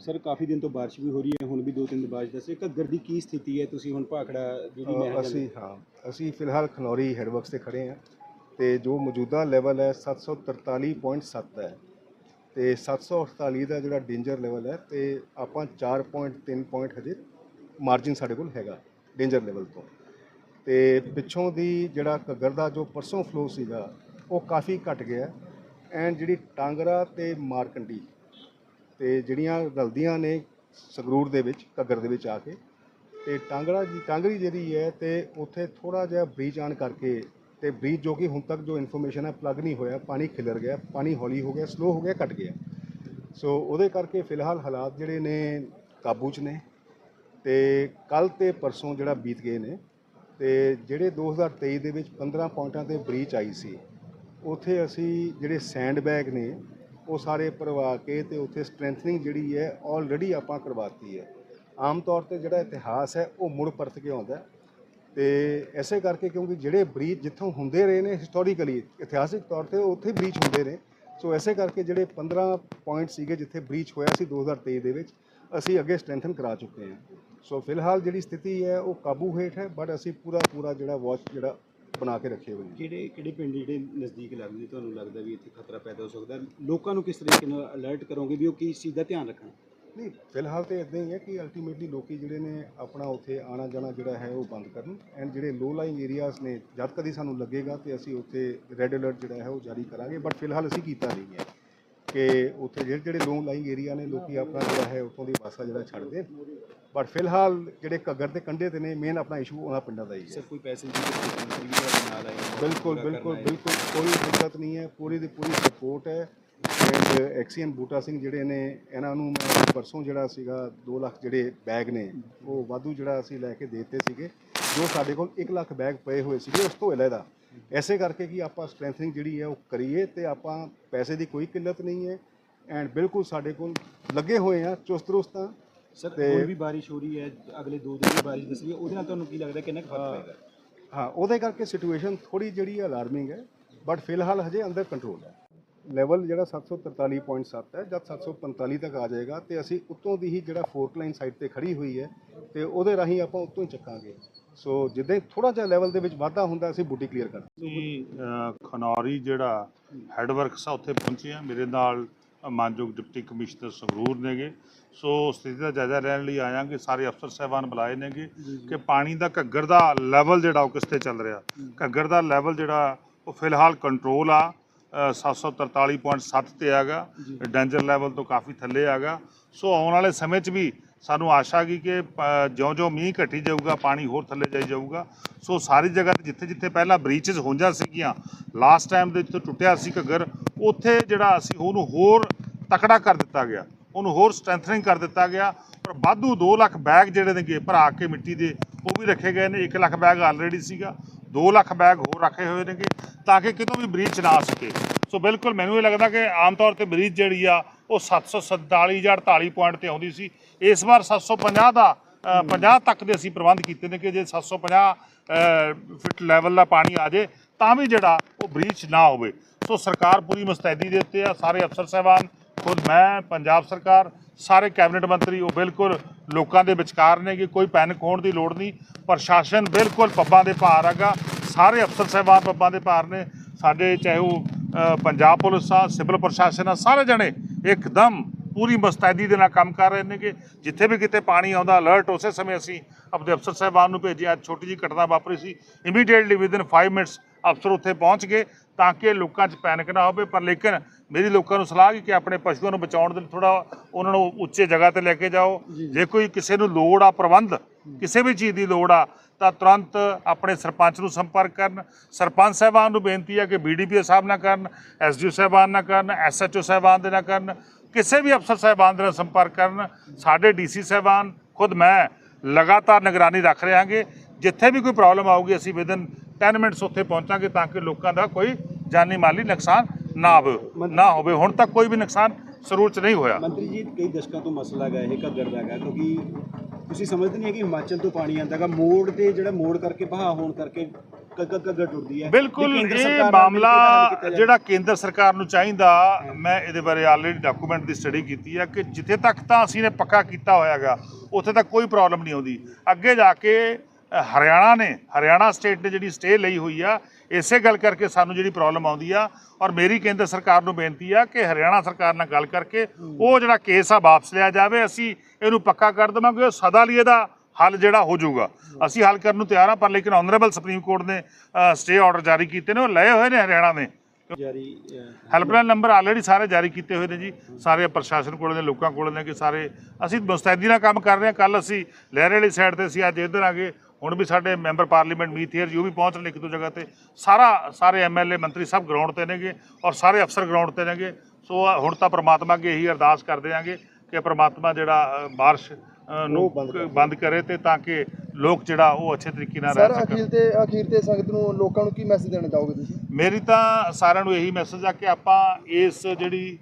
Sir ਕਾਫੀ ਦਿਨ ਤੋਂ ਬਾਰਿਸ਼ ਵੀ ਹੋ ਰਹੀ ਹੈ ਹੁਣ ਵੀ ਦੋ ਤਿੰਨ ਦਿਨ ਬਾਰਿਸ਼ ਦੱਸੇ ਘੱਗਰ ਦੀ ਕੀ ਸਥਿਤੀ ਹੈ? ਤੁਸੀਂ ਹੁਣ ਭਾਖੜਾ ਜਿਹੜੀ ਨਹਿਰ ਅ, ਨਾਲ- ਅਸੀਂ ਹਾਂ ਅਸੀਂ ਫਿਲਹਾਲ ਖਨੌਰੀ ਹੈਡਵਰਕਸ ਤੇ ਖੜੇ ਹਾਂ ਤੇ ਜੋ ਮੌਜੂਦਾ ਲੈਵਲ ਹੈ 743.7 ਹੈ ਤੇ 748 ਦਾ ਜਿਹੜਾ ਡੇਂਜਰ ਲੈਵਲ ਹੈ ਤੇ ਆਪਾਂ 4.3 ਪੁਆਇੰਟ ਹਜੇ ਮਾਰਜਿਨ ਸਾਡੇ ਕੋਲ ਹੈਗਾ ਡੇਂਜਰ ਲੈਵਲ ਤੋਂ। ਤੇ ਪਿੱਛੋਂ ਦੀ ਜਿਹੜਾ ਘੱਗਰ ਦਾ ਜੋ ਪਰਸੋਂ ਫਲੋ ਸੀਗਾ ਉਹ ਕਾਫੀ ਘਟ ਗਿਆ। ਐਂਡ ਜਿਹੜੀ ਟਾਂਗਰਾ ਤੇ ਮਾਰਕੰਡੀ ਤੇ ਜਿਹੜੀਆਂ ਰਲਦੀਆਂ ਨੇ ਸੰਗਰੂਰ ਦੇ ਵਿੱਚ, ਘੱਗਰ ਦੇ ਵਿੱਚ ਆ ਕੇ, ਤੇ ਟਾਂਗੜਾ ਜੀ, ਟਾਂਗਰੀ ਜਿਹੜੀ ਹੈ ਤੇ ਉੱਥੇ ਥੋੜਾ ਜਿਹਾ ਬ੍ਰੀਚ ਆਣ ਕਰਕੇ ਤੇ ਬ੍ਰੀਚ ਜੋ ਕਿ ਹੁਣ ਤੱਕ ਜੋ ਇਨਫੋਰਮੇਸ਼ਨ ਹੈ ਪਲੱਗ ਨਹੀਂ ਹੋਇਆ, ਪਾਣੀ ਖਿਲਰ ਗਿਆ, ਪਾਣੀ ਹੌਲੀ ਹੋ ਗਿਆ ਸਲੋ ਹੋ ਗਿਆ, ਘਟ ਗਿਆ। ਸੋ ਉਹਦੇ ਕਰਕੇ ਫਿਲਹਾਲ ਹਾਲਾਤ ਜਿਹੜੇ ਨੇ ਕਾਬੂ 'ਚ ਨੇ ਤੇ ਕੱਲ ਤੇ ਪਰਸੋਂ ਜਿਹੜਾ ਬੀਤ ਗਏ ਨੇ ਤੇ ਜਿਹੜੇ 2023 ਦੇ ਵਿੱਚ 15 ਪੁਆਇੰਟਾਂ ਤੇ ਬ੍ਰੀਚ ਆਈ ਸੀ, ਉਥੇ ਅਸੀਂ ਜਿਹੜੇ ਸੈਂਡ ਬੈਗ ਨੇ ਉਹ ਸਾਰੇ ਭਰਵਾ ਕੇ ਤੇ ਉੱਥੇ ਸਟਰੈਂਥਨਿੰਗ ਜਿਹੜੀ ਹੈ ਆਲਰੇਡੀ ਆਪਾਂ ਕਰਵਾਤੀ ਹੈ। ਆਮ ਤੌਰ ਤੇ ਜਿਹੜਾ ਇਤਿਹਾਸ ਹੈ, ਉਹ ਮੁੜ ਪਰਤ ਕੇ ਆਉਂਦਾ ਹੈ। ਤੇ ਐਸੇ ਕਰਕੇ ਕਿਉਂਕਿ ਜਿਹੜੇ ਬ੍ਰੀਚ ਜਿੱਥੋਂ ਹੁੰਦੇ ਰਹੇ ਨੇ ਹਿਸਟੋਰੀਕਲੀ ਇਤਿਹਾਸਿਕ ਤੌਰ ਤੇ ਉੱਥੇ ਬ੍ਰੀਚ ਹੁੰਦੇ ਨੇ। ਸੋ ਐਸੇ ਕਰਕੇ ਜਿਹੜੇ 15 ਪੁਆਇੰਟ ਸੀਗੇ ਜਿੱਥੇ ਬ੍ਰੀਚ ਹੋਇਆ ਸੀ 2023 ਦੇ ਵਿੱਚ, ਅਸੀਂ ਅੱਗੇ ਸਟਰੈਂਥਨ ਕਰਾ ਚੁੱਕੇ ਹਾਂ। ਸੋ ਫਿਲਹਾਲ ਜਿਹੜੀ ਸਥਿਤੀ ਹੈ, ਉਹ ਕਾਬੂ ਹੇਠ ਹੈ ਬਟ ਅਸੀਂ ਪੂਰਾ ਪੂਰਾ ਜਿਹੜਾ ਵਾਚ ਜਿਹੜਾ ਬਣਾ ਕੇ ਰੱਖੇ ਹੋਏ ਨੇ। ਕਿਹੜੇ ਕਿਹੜੇ ਪਿੰਡ ਜਿਹੜੇ ਨਜ਼ਦੀਕ ਲੱਗਦੇ ਤੁਹਾਨੂੰ ਲੱਗਦਾ ਵੀ ਇੱਥੇ ਖਤਰਾ ਪੈਦਾ ਹੋ ਸਕਦਾ? ਲੋਕਾਂ ਨੂੰ ਕਿਸ ਤਰੀਕੇ ਨਾਲ ਅਲਰਟ ਕਰੋਗੇ ਵੀ ਉਹ ਕਿਸ ਚੀਜ਼ ਦਾ ਧਿਆਨ ਰੱਖਣ? ਨਹੀਂ ਫਿਲਹਾਲ ਤੇ ਇਦਾਂ ਹੀ ਹੈ ਕਿ ਅਲਟੀਮੇਟਲੀ ਲੋਕੀ ਜਿਹੜੇ ਨੇ ਆਪਣਾ ਉੱਥੇ ਆਣਾ ਜਾਣਾ ਜਿਹੜਾ ਹੈ ਉਹ ਬੰਦ ਕਰਨ। ਐਂਡ ਜਿਹੜੇ ਲੋ ਲਾਈਂਗ ਏਰੀਆਜ਼ ਨੇ ਜਦ ਕਦੀ ਸਾਨੂੰ ਲੱਗੇਗਾ ਤੇ ਅਸੀਂ ਉੱਥੇ ਰੈੱਡ ਅਲਰਟ ਜਿਹੜਾ ਹੈ ਉਹ ਜਾਰੀ ਕਰਾਂਗੇ। ਬਟ ਫਿਲਹਾਲ ਅਸੀਂ ਕੀਤਾ ਨਹੀਂ ਹੈ। ਕਿ ਉੱਥੇ ਜਿਹੜੇ ਜਿਹੜੇ ਲੋ ਲਾਈਂਗ ਏਰੀਆ ਨੇ ਲੋਕੀ ਆਪਣਾ ਜਿਹੜਾ ਹੈ ਉੱਥੋਂ ਦੀ ਵਾਸਾ ਜਿਹੜਾ ਛੱਡ ਦੇਣ ਬਟ ਫਿਲਹਾਲ ਜਿਹੜੇ ਘੱਗਰ ਦੇ ਕੰਢੇ ਤੇ ਨੇ ਮੇਨ ਆਪਣਾ ਇਸ਼ੂ ਉਹਨਾਂ ਪਿੰਡਾਂ ਦਾ ਹੀ ਹੈ। ਸਰ ਕੋਈ ਪੈਸੇ ਦੀ ਕੋਈ ਮੰਤਰੀ ਵੀ ਤੁਹਾਡੇ ਨਾਲ ਆਏ ਬਿਲਕੁਲ ਬਿਲਕੁਲ। ਬਿਲਕੁਲ ਕੋਈ ਦਿੱਕਤ ਨਹੀਂ ਹੈ ਪੂਰੀ ਦੀ ਪੂਰੀ ਸਪੋਰਟ ਹੈ। ਐਂਡ ਐਕਸੀਅਨ ਬੂਟਾ ਸਿੰਘ ਜਿਹੜੇ ਨੇ ਇਹਨਾਂ ਨੂੰ ਮੈਂ ਪਰਸੋਂ ਜਿਹੜਾ ਸੀਗਾ 2 ਲੱਖ ਜਿਹੜੇ ਬੈਗ ਨੇ ਉਹ ਵਾਧੂ ਜਿਹੜਾ ਅਸੀਂ ਲੈ ਕੇ ਦੇਤੇ ਸੀਗੇ ਜੋ ਸਾਡੇ ਕੋਲ 1 ਲੱਖ ਬੈਗ ਪਏ ਹੋਏ ਸੀਗੇ ਉਸ ਤੋਂ ਇਲਾਵਾ ਐਸੇ ਕਰਕੇ ਕਿ ਆਪਾਂ ਸਟਰੈਂਥਨਿੰਗ ਜਿਹੜੀ ਹੈ ਉਹ ਕਰੀਏ ਤੇ ਆਪਾਂ ਪੈਸੇ ਦੀ ਕੋਈ ਕਿੱਲਤ ਨਹੀਂ ਹੈ ਐਂਡ ਬਿਲਕੁਲ ਸਾਡੇ ਕੋਲ ਲੱਗੇ ਹੋਏ ਆ ਚੁਸਤ ਦਰੁਸਤ ਆ। ਸਰ ਹੁਣ ਵੀ ਬਾਰਿਸ਼ ਹੋ ਰਹੀ ਹੈ ਅਗਲੇ ਦੋ ਦਿਨ ਦੀ ਬਾਰਿਸ਼ ਦੱਸ ਰਹੀ ਹੈ ਉਹਦੇ ਨਾਲ ਤੁਹਾਨੂੰ ਕੀ ਲੱਗਦਾ ਕਿੰਨਾ ਕੁ ਫ਼ਰਕ ਪਏਗਾ? ਹਾਂ ਉਹਦੇ ਕਰਕੇ ਸਿਚੁਏਸ਼ਨ ਥੋੜੀ ਜਿਹੜੀ ਅਲਾਰਮਿੰਗ ਹੈ ਬਟ ਫਿਲਹਾਲ ਹਜੇ ਅੰਡਰ ਕੰਟਰੋਲ ਹੈ। ਲੈਵਲ ਜਿਹੜਾ 743.7 ਹੈ ਜਦ 745 ਤੱਕ ਆ ਜਾਏਗਾ ਤੇ ਅਸੀਂ ਉੱਤੋਂ ਦੀ ਹੀ ਜਿਹੜਾ ਫੋਰਕ ਲਾਈਨ ਸਾਈਡ ਤੇ ਖੜੀ ਹੋਈ ਹੈ ਤੇ ਉਹਦੇ ਰਾਹੀਂ ਆਪਾਂ ਉੱਤੋਂ ਹੀ ਚੱਕਾਂਗੇ। ਸੋ ਜਿੱਦਾਂ ਥੋੜਾ ਜਿਹਾ ਲੈਵਲ ਦੇ ਵਿੱਚ ਵਾਧਾ ਹੁੰਦਾ ਅਸੀਂ ਬੂਟੀ ਕਲੀਅਰ ਕਰ ਅਸੀਂ ਅ, ਖਨੌਰੀ ਜਿਹੜਾ ਹੈਡਵਰਕਸ ਆ ਉੱਥੇ ਪਹੁੰਚੇ ਆ। ਮੇਰੇ ਨਾਲ ਮਾਨਯੋਗ ਡਿਪਟੀ ਕਮਿਸ਼ਨਰ ਸੰਗਰੂਰ ਨੇਗੇ। ਸੋ ਸਥਿਤੀ ਦਾ ਜਾਇਜ਼ਾ ਲੈਣ ਲਈ ਆਇਆਂਗੇ ਸਾਰੇ ਅਫਸਰ ਸਾਹਿਬਾਨ ਬੁਲਾਏ ਨੇਗੇ ਕਿ ਪਾਣੀ ਦਾ ਘੱਗਰ ਦਾ ਲੈਵਲ ਜਿਹੜਾ ਉਹ ਕਿਸ ਤੇ ਚੱਲ ਰਿਹਾ? ਘੱਗਰ ਦਾ ਲੈਵਲ ਜਿਹੜਾ ਉਹ ਫਿਲਹਾਲ ਕੰਟਰੋਲ ਆ। 743.7 ਤੇ ਹੈਗਾ ਡੇਂਜਰ ਲੈਵਲ ਤੋਂ ਕਾਫੀ ਥੱਲੇ ਹੈਗਾ ਸੋ ਆਉਣ ਵਾਲੇ ਸਮੇਂ 'ਚ ਵੀ ਸਾਨੂੰ ਆਸ਼ਾ ਗਈ ਕਿ ਜਿਉਂ-ਜਿਉਂ ਮੀਂਹ ਘਟੀ ਜਾਊਗਾ ਪਾਣੀ ਹੋਰ ਥੱਲੇ ਜਾਈ ਜਾਊਗਾ। ਸੋ ਸਾਰੀ ਜਗ੍ਹਾ ਤੇ ਜਿੱਥੇ ਜਿੱਥੇ ਪਹਿਲਾਂ ਬ੍ਰੀਚਸ ਹੁੰਜਾ ਸੀਗੀਆਂ ਲਾਸਟ ਟਾਈਮ ਦੇ ਜਿੱਥੇ ਟੁੱਟਿਆ ਸੀ ਘੱਗਰ ਉੱਥੇ ਜਿਹੜਾ ਅਸੀਂ ਉਹਨੂੰ ਹੋਰ ਤਕੜਾ ਕਰ ਦਿੱਤਾ ਗਿਆ। ਉਹਨੂੰ ਹੋਰ ਸਟਰੈਂਥਨਿੰਗ ਕਰ ਦਿੱਤਾ ਗਿਆ। ਪਰ ਵਾਧੂ 2 ਲੱਖ ਬੈਗ ਜਿਹੜੇ ਨੇਗੇ ਭਰਾ ਕੇ ਮਿੱਟੀ ਦੇ ਉਹ ਵੀ ਰੱਖੇ ਗਏ ਨੇ। 1 ਲੱਖ ਬੈਗ ਆਲਰੇਡੀ ਸੀਗਾ। 2 ਲੱਖ ਬੈਗ ਹੋਰ ਰੱਖੇ ਹੋਏ ਨੇਗੇ। ਤਾਂ ਕਿ ਕਿਤੋਂ ਵੀ ਬ੍ਰੀਚ ਨਾ ਆ ਸਕੇ। ਸੋ ਬਿਲਕੁਲ ਮੈਨੂੰ ਇਹ ਲੱਗਦਾ ਕਿ ਆਮ ਤੌਰ ਤੇ ਬ੍ਰੀਚ ਜਿਹੜੀ ਆ ਉਹ 747 ਜਾਂ 48 ਪੁਆਇੰਟ ਤੇ ਆਉਂਦੀ ਸੀ। ਇਸ ਵਾਰ 750 ਦਾ ਅ, 50 ਤੱਕ ਦੇ ਅਸੀਂ ਪ੍ਰਬੰਧ ਕੀਤੇ ਨੇ ਕਿ ਜੇ 750 ਅ, ਫਿਟ ਲੈਵਲ ਦਾ ਪਾਣੀ ਆ ਜੇ ਤਾਂ ਵੀ ਜਿਹੜਾ ਉਹ ਬ੍ਰੀਚ ਨਾ ਹੋਵੇ। ਸੋ ਸਰਕਾਰ ਪੂਰੀ ਮੁਸਤੈਦੀ ਦੇ ਉੱਤੇ ਆ ਸਾਰੇ ਅਫਸਰ ਸਾਹਿਬਾਨ ਖੁਦ ਮੈਂ ਪੰਜਾਬ ਸਰਕਾਰ ਸਾਰੇ ਕੈਬਨਿਟ ਮੰਤਰੀ ਉਹ ਬਿਲਕੁਲ ਲੋਕਾਂ ਦੇ ਵਿਚਕਾਰ ਨੇ ਕਿ ਕੋਈ ਪੈਨਿਕ ਹੋਣ ਦੀ ਲੋੜ ਨਹੀਂ। ਪ੍ਰਸ਼ਾਸਨ ਬਿਲਕੁਲ ਪੱਬਾਂ ਦੇ ਭਾਰ ਹੈਗਾ। ਸਾਰੇ ਅਫਸਰ ਸਾਹਿਬਾਨ ਪੱਬਾਂ ਦੇ ਭਾਰ ਨੇ ਸਾਡੇ ਚਾਹੇ ਉਹ ਪੰਜਾਬ ਪੁਲਿਸ ਆ ਸਿਵਲ ਪ੍ਰਸ਼ਾਸਨ ਆ ਸਾਰੇ ਜਣੇ ਇੱਕਦਮ ਪੂਰੀ ਮੁਸਤੈਦੀ ਦੇ ਨਾਲ ਕੰਮ ਕਰ ਰਹੇ ਨੇ ਕਿ ਜਿੱਥੇ ਵੀ ਕਿਤੇ ਪਾਣੀ ਆਉਂਦਾ ਅਲਰਟ ਉਸੇ ਸਮੇਂ ਅਸੀਂ ਆਪਣੇ ਅਫਸਰ ਸਾਹਿਬਾਨ ਨੂੰ ਭੇਜਿਆ ਛੋਟੀ ਜਿਹੀ ਘਟਨਾ ਵਾਪਰੀ ਸੀ। ਇਮੀਡੀਏਟਲੀ ਵਿਦਿਨ 5 ਮਿੰਟਸ ਅਫਸਰ ਉੱਥੇ ਪਹੁੰਚ ਗਏ ਤਾਂ ਕਿ ਲੋਕਾਂ 'ਚ ਪੈਨਿਕ ਨਾ ਹੋਵੇ। ਪਰ ਲੇਕਿਨ ਮੇਰੀ ਲੋਕਾਂ ਨੂੰ ਸਲਾਹ ਹੈ ਕਿ ਆਪਣੇ ਪਸ਼ੂਆਂ ਨੂੰ ਬਚਾਉਣ ਦੇ ਲਈ ਥੋੜਾ ਉਹਨਾਂ ਨੂੰ ਉੱਚੇ ਜਗ੍ਹਾ ਤੇ ਲੈ ਕੇ ਜਾਓ। ਜੇ ਕੋਈ ਕਿਸੇ ਨੂੰ ਲੋੜ ਆ ਪ੍ਰਬੰਧ ਕਿਸੇ ਵੀ ਚੀਜ਼ ਦੀ ਲੋੜ ਆ ਤਾਂ ਤੁਰੰਤ ਆਪਣੇ ਸਰਪੰਚ ਨੂੰ ਸੰਪਰਕ ਕਰਨ। ਸਰਪੰਚ ਸਾਹਿਬਾਨ ਨੂੰ ਬੇਨਤੀ ਹੈ ਕਿ ਬੀਡੀਪੀਓ ਸਾਹਿਬ ਨਾਲ ਕਰਨ ਐਸਡੀਓ ਸਾਹਿਬਾਨ ਨਾਲ ਕਰਨ ਐਸਐਚਓ ਸਾਹਿਬਾਨ ਦੇ ਨਾਲ ਕਰਨ ਕਿਸੇ ਵੀ ਅਫਸਰ ਸਾਹਿਬਾਨ ਦੇ ਨਾਲ ਸੰਪਰਕ ਕਰਨ। ਸਾਡੇ ਡੀਸੀ ਸਾਹਿਬਾਨ ਖੁਦ ਮੈਂ ਲਗਾਤਾਰ ਨਿਗਰਾਨੀ ਰੱਖ ਰਹੇ ਹਾਂਗੇ ਜਿੱਥੇ ਵੀ ਕੋਈ ਪ੍ਰੋਬਲਮ ਆਊਗੀ ਅਸੀਂ ਵਿਦਨ 10 ਮਿੰਟਸ ਉੱਥੇ ਪਹੁੰਚਾਂਗੇ ਤਾਂ ਕਿ ਲੋਕਾਂ ਦਾ ਕੋਈ ਜਾਨੀ ਮਾਲੀ ਨੁਕਸਾਨ ਨਾ ਹੋਵੇ ਨਾ ਹੋਵੇ। ਹੁਣ ਤੱਕ ਕੋਈ ਵੀ ਨੁਕਸਾਨ ਸਰੂਰ ਚ ਨਹੀਂ ਹੋਇਆ। ਮੰਤਰੀ ਜੀ ਕਈ ਦਸ਼ਕਾਂ ਤੋਂ ਮਸਲਾ ਹੈਗਾ ਇਹ ਘੱਗਰ ਦਾ ਹੈਗਾ ਕਿਉਂਕਿ ਤੁਸੀਂ ਸਮਝਦੇ ਨਹੀਂ ਹੈ ਕਿ ਹਿਮਾਚਲ ਤੋਂ ਪਾਣੀ ਆਉਂਦਾ ਹੈਗਾ ਮੋੜ ਤੇ ਜਿਹੜਾ ਮੋੜ ਕਰਕੇ ਬਹਾ ਹੋਣ ਕਰਕੇ ਕੱਗ ਕੱਗ ਟੁੱਟਦੀ ਹੈ। ਬਿਲਕੁਲ ਇਹ ਮਾਮਲਾ। ਜਿਹੜਾ ਕੇਂਦਰ ਸਰਕਾਰ ਨੂੰ ਚਾਹੀਦਾ ਮੈਂ ਇਹਦੇ ਬਾਰੇ ਆਲਰੇਡੀ ਡਾਕੂਮੈਂਟ ਦੀ ਸਟੱਡੀ ਕੀਤੀ ਹੈ ਕਿ ਜਿੱਥੇ ਤੱਕ ਤਾਂ ਅਸੀਂ ਨੇ ਪੱਕਾ ਕੀਤਾ ਹੋਇਆਗਾ ਉੱਥੇ ਤੱਕ ਕੋਈ ਪ੍ਰੋਬਲਮ ਨਹੀਂ ਆਉਂਦੀ। ਅੱਗੇ ਜਾ ਕੇ ਹਰਿਆਣਾ ਨੇ ਹਰਿਆਣਾ ਸਟੇਟ ਨੇ ਜਿਹੜੀ ਸਟੇ ਲਈ ਹੋਈ ਆ ਇਸੇ ਗੱਲ ਕਰਕੇ ਸਾਨੂੰ ਜਿਹੜੀ ਪ੍ਰੋਬਲਮ ਆਉਂਦੀ ਆ ਔਰ ਮੇਰੀ ਕੇਂਦਰ ਸਰਕਾਰ ਨੂੰ ਬੇਨਤੀ ਆ ਕਿ ਹਰਿਆਣਾ ਸਰਕਾਰ ਨਾਲ ਗੱਲ ਕਰਕੇ ਉਹ ਜਿਹੜਾ ਕੇਸ ਆ ਵਾਪਸ ਲਿਆ ਜਾਵੇ। ਅਸੀਂ ਇਹਨੂੰ ਪੱਕਾ ਕਰ ਦੇਵਾਂਗੇ ਉਹ ਸਦਾ ਲਈ ਇਹਦਾ ਹੱਲ ਜਿਹੜਾ ਹੋ ਜਾਊਗਾ। ਅਸੀਂ ਹੱਲ ਕਰਨ ਨੂੰ ਤਿਆਰ ਹਾਂ ਪਰ ਲੇਕਿਨ ਆਨਰੇਬਲ ਸੁਪਰੀਮ ਕੋਰਟ ਨੇ ਸਟੇ ਆਰਡਰ ਜਾਰੀ ਕੀਤੇ ਨੇ ਉਹ ਲਏ ਹੋਏ ਨੇ ਹਰਿਆਣਾ ਨੇ। ਜਾਰੀ ਹੈਲਪਲਾਈਨ ਨੰਬਰ ਆਲਰੇਡੀ ਸਾਰੇ ਜਾਰੀ ਕੀਤੇ ਹੋਏ ਨੇ ਜੀ। ਸਾਰੇ ਪ੍ਰਸ਼ਾਸਨ ਕੋਲ ਨੇ ਲੋਕਾਂ ਕੋਲ ਨੇ ਕਿ ਸਾਰੇ ਅਸੀਂ ਮੁਸਤੈਦੀ ਨਾਲ ਕੰਮ ਕਰ ਰਹੇ ਹਾਂ। ਕੱਲ ਅਸੀਂ ਲਹਿਰੇ ਵਾਲੀ ਸਾਈਡ ਤੇ ਸੀ ਅੱਜ ਇੱਧਰ ਆ ਗਏ। ਹੁਣ ਵੀ ਸਾਡੇ ਮੈਂਬਰ ਪਾਰਲੀਮੈਂਟ ਮੀਤ ਹੀਅਰ ਯੂ ਵੀ ਪਹੁੰਚ ਰਹੇ ਇੱਕ ਦੋ ਜਗ੍ਹਾ ਤੇ ਸਾਰਾ ਸਾਰੇ ਐਮਐਲਏ ਮੰਤਰੀ ਸਭ ਗਰਾਊਂਡ ਤੇ ਨੇਗੇ ਔਰ ਸਾਰੇ ਅਫਸਰ ਗਰਾਊਂਡ ਤੇ ਨੇਗੇ। ਸੋ ਹੁਣ ਤਾਂ ਪ੍ਰਮਾਤਮਾ ਅੱਗੇ ਇਹੀ ਅਰਦਾਸ ਕਰਦੇ ਆਂਗੇ ਕਿ ਪ੍ਰਮਾਤਮਾ ਜਿਹੜਾ ਬਾਰਿਸ਼ ਨੂੰ ਬੰਦ ਕਰੇ। ਤੇ ਤਾਂ ਕਿ ਲੋਕ ਜਿਹੜਾ ਉਹ ਅੱਛੇ ਤਰੀਕੇ ਨਾਲ ਸਰ ਰਹਿ ਸਕਣ। ਅਖੀਰ ਤੇ ਅਖੀਰ ਤੇ ਸੰਗਤ ਨੂੰ ਲੋਕਾਂ ਨੂੰ ਕੀ ਮੈਸੇਜ ਦੇਣਾ ਚਾਹੋਗੇ ਤੁਸੀਂ? ਮੇਰੀ ਤਾਂ ਸਾਰਿਆਂ ਨੂੰ ਇਹੀ ਮੈਸੇਜ ਆ ਕਿ ਆਪਾਂ ਇਸ ਜਿਹੜੀ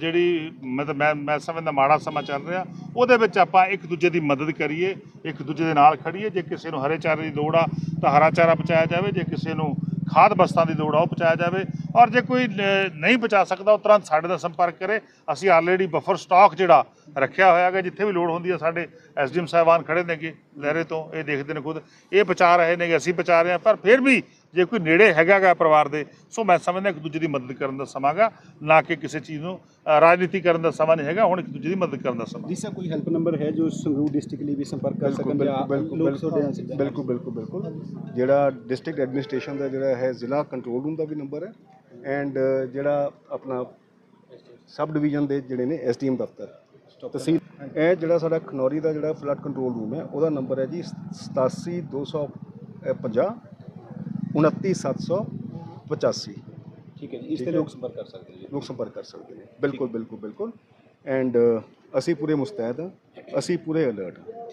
ਜਿਹੜੀ ਮਤਲਬ ਮੈਂ ਮੈਂ ਸਮਝਦਾ ਮਾੜਾ ਸਮਾਂ ਚੱਲ ਰਿਹਾ ਉਹਦੇ ਵਿੱਚ ਆਪਾਂ ਇੱਕ ਦੂਜੇ ਦੀ ਮਦਦ ਕਰੀਏ ਇੱਕ ਦੂਜੇ ਦੇ ਨਾਲ ਖੜੀਏ। ਜੇ ਕਿਸੇ ਨੂੰ ਹਰੇ ਚਾਰੇ ਦੀ ਲੋੜ ਆ ਤਾਂ ਹਰਾ ਚਾਰਾ ਪਹੁੰਚਾਇਆ ਜਾਵੇ ਜੇ ਕਿਸੇ ਨੂੰ ਖਾਦ ਬਸਤਾਂ ਦੀ ਲੋੜ ਆ ਉਹ ਪਹੁੰਚਾਇਆ ਜਾਵੇ। ਔਰ ਜੇ ਕੋਈ ਨ- ਨਹੀਂ ਪਹੁੰਚਾ ਸਕਦਾ ਉਹ ਤੁਰੰਤ ਸਾਡੇ ਨਾਲ ਸੰਪਰਕ ਕਰੇ। ਅਸੀਂ ਆਲਰੇਡੀ ਬਫਰ ਸਟਾਕ ਜਿਹੜਾ ਰੱਖਿਆ ਹੋਇਆ ਹੈਗਾ ਜਿੱਥੇ ਵੀ ਲੋੜ ਹੁੰਦੀ ਹੈ ਸਾਡੇ ਐਸਡੀਐਮ ਸਾਹਿਬਾਨ ਖੜੇ ਨੇਗੇ ਲਹਿਰੇ ਤੋਂ ਇਹ ਦੇਖਦੇ ਨੇ ਖੁਦ। ਇਹ ਪਹੁੰਚਾ ਰਹੇ ਨੇਗੇ ਅਸੀਂ ਪਹੁੰਚਾ ਰਹੇ ਹਾਂ ਪਰ ਫਿਰ ਵੀ ਜੇ ਕੋਈ ਨੇੜੇ ਹੈਗਾਗਾ ਪਰਿਵਾਰ ਦੇ ਸੋ ਮੈਂ ਸਮਝਦਾ ਇੱਕ ਦੂਜੇ ਦੀ ਮਦਦ ਕਰਨ ਦਾ ਸਮਾਂਗਾ ਨਾ ਕਿ ਕਿਸੇ ਚੀਜ਼ ਨੂੰ ਰਾਜਨੀਤੀ ਕਰਨ ਦਾ ਸਮਾਂ ਨਹੀਂ ਹੈਗਾ ਹੁਣ ਇੱਕ ਦੂਜੇ ਦੀ ਮਦਦ ਕਰਨ ਦਾ ਸਮਾਂ। ਜੀ ਸਰ ਕੋਈ ਹੈਲਪ ਨੰਬਰ ਹੈ ਜੋ ਸੰਗਰੂਰ ਡਿਸਟ੍ਰਿਕਟ ਲਈ ਵੀ ਸੰਪਰਕ ਕਰ ਸਕਣ ਜਾਂ ਬਿਲਕੁਲ ਲੋਕ ਤੁਹਾਡੇ ਨਾਲ ਬਿਲਕੁਲ ਬਿਲਕੁਲ ਬਿਲਕੁਲ। ਬਿਲਕੁਲ ਜਿਹੜਾ ਡਿਸਟ੍ਰਿਕਟ ਐਡਮਿਨਿਸਟ੍ਰੇਸ਼ਨ ਦਾ ਜਿਹੜਾ ਹੈ ਜ਼ਿਲ੍ਹਾ ਕੰਟਰੋਲ ਰੂਮ ਦਾ ਵੀ ਨੰਬਰ ਹੈ। ਐਂਡ ਜਿਹੜਾ ਆਪਣਾ ਸਬ ਡਿਵੀਜ਼ਨ ਦੇ ਜਿਹੜੇ ਨੇ ਐਸਡੀਐਮ ਦਫ਼ਤਰ। ਤਹਿਸੀਲ ਇਹ ਜਿਹੜਾ ਸਾਡਾ ਖਨੌਰੀ ਦਾ ਜਿਹੜਾ ਫਲੱਡ ਕੰਟਰੋਲ ਰੂਮ ਹੈ ਉਹਦਾ ਨੰਬਰ ਹੈ ਜੀ 87250 29785 ਠੀਕ ਹੈ ਜੀ ਇਸ ਤੇ। ਲੋਕ ਸੰਪਰਕ ਕਰ ਸਕਦੇ ਲੋਕ ਸੰਪਰਕ ਕਰ ਸਕਦੇ ਨੇ। ਬਿਲਕੁਲ ਬਿਲਕੁਲ ਬਿਲਕੁਲ। ਐਂਡ ਅਸੀਂ ਪੂਰੇ ਮੁਸਤੈਦ ਹਾਂ। ਅਸੀਂ ਪੂਰੇ ਅਲਰਟ ਹਾਂ।